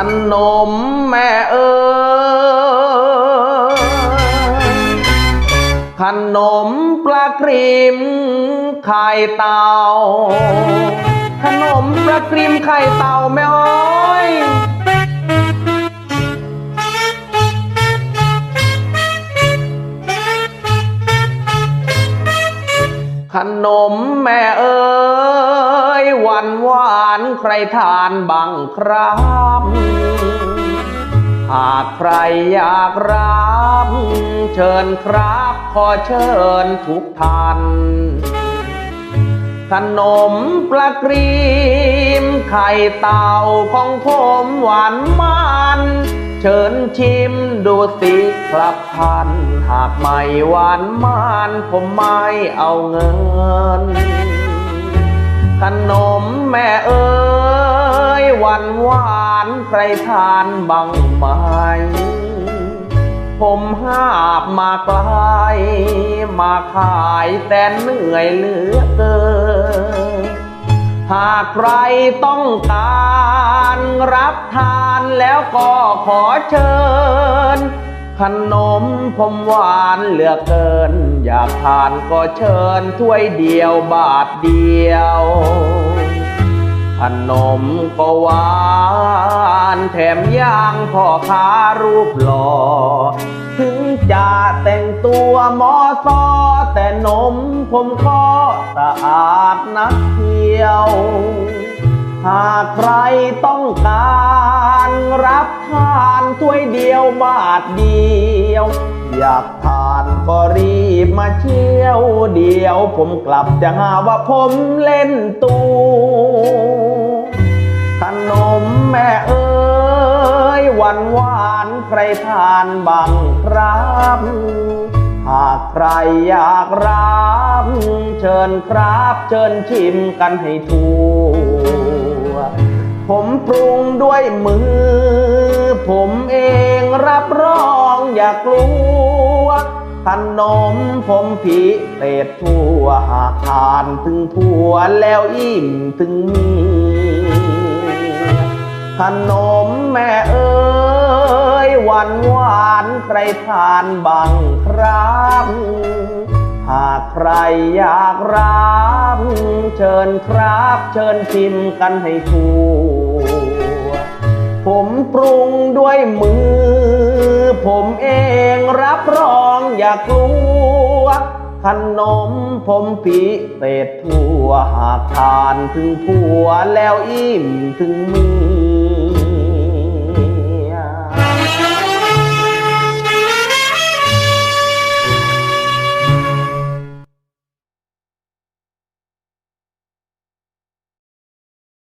ขนมแม่เอ๋ยขนมปลากรีมไข่เต่า ขนมปลากรีมไข่เต่าแม่เอ้ยขนมแม่เอ๋ นหวานใครทานบางครับ หากใครอยากรับ เชิญครับ ขอเชิญทุกท่าน ขนมปลากรีม ไข่เต่าของผมหวานมันเชิญชิมดูสิครับท่าน หากไม่หวานมันผมไม่เอาเงิน ขนมแม่เอ๋ยหวานหวานใครทานบ้างไหมผมหาบมาไกลมาขายแต่เหนื่อยเหลือเกิน หากใครต้องการรับทานแล้วก็ขอเชิญ ขนมผมหวานเหลือเกิน อยากทานก็เชิญถ้วยเดียวบาทเดียว ขนมก็หวานแถมย่างพ่อค้ารูปหล่อ ถึงจะแต่งตัวมอซอแต่นมผมก็สะอาดนักเที่ยว หากใครต้องการรับทานถ้วยเดียวบาทเดียว อยากทานก็รีบมาเที่ยวเดียว ผมกลับจะหาว่าผมเล่นตูขนมแม่เอ๋ยหวานหวานใครทานบ้างครับหากใครอยากรับ เชิญครับ เชิญชิมกันให้ทั่วผม ปรุงด้วยมือ ผมเองรับรองอย่ากลัวขนมผมพิเศษทั่วหากทานถึงผัวแล้วอิ่มถึงมีขนมแม่เอ๋ยหวานหวานใครทานบางครับหากใครอยากรับ เชิญครับ เชิญชิมกันให้ทั่ว ผมปรุงด้วยมือ ผมเองรับรองอย่ากลัวขนมผมพิเศษทั่วหากทานถึงผัวแล้วอิ่มถึงเมี